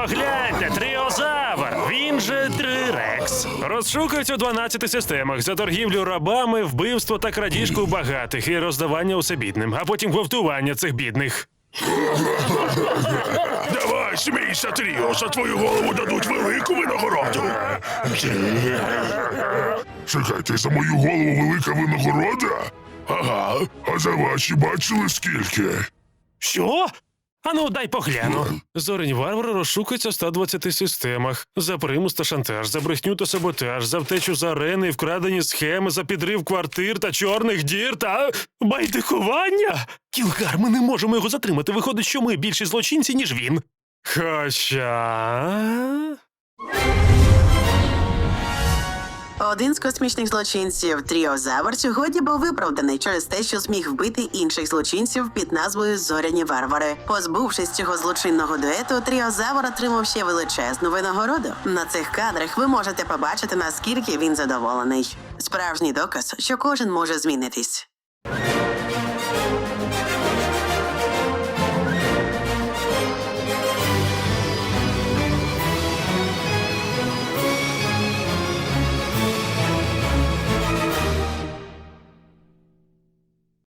Погляньте, тріозавр! Він же Трирекс. Розшукують у 12 системах за торгівлю рабами, вбивство та крадіжку багатих і роздавання усебідним, а потім гвалтування цих бідних. Давай, смійся, Тріо, за твою голову дадуть велику винагороду. Чекайте, за мою голову велика винагорода? Ага, а за ваші бачили скільки? Що? Ану, дай погляну. Зорень варвар розшукається в 120 системах. За примус та шантаж, за брехню та саботаж, за втечу з арени, вкрадені схеми, за підрив квартир та чорних дір та байдикування. Кілгар, ми не можемо його затримати. Виходить, що ми більші злочинці, ніж він. Хоча. Один з космічних злочинців Тріозавр сьогодні був виправданий через те, що зміг вбити інших злочинців під назвою Зоряні варвари. Позбувшись цього злочинного дуету, Тріозавр отримав ще величезну винагороду. На цих кадрах ви можете побачити наскільки він задоволений. Справжній доказ, що кожен може змінитись.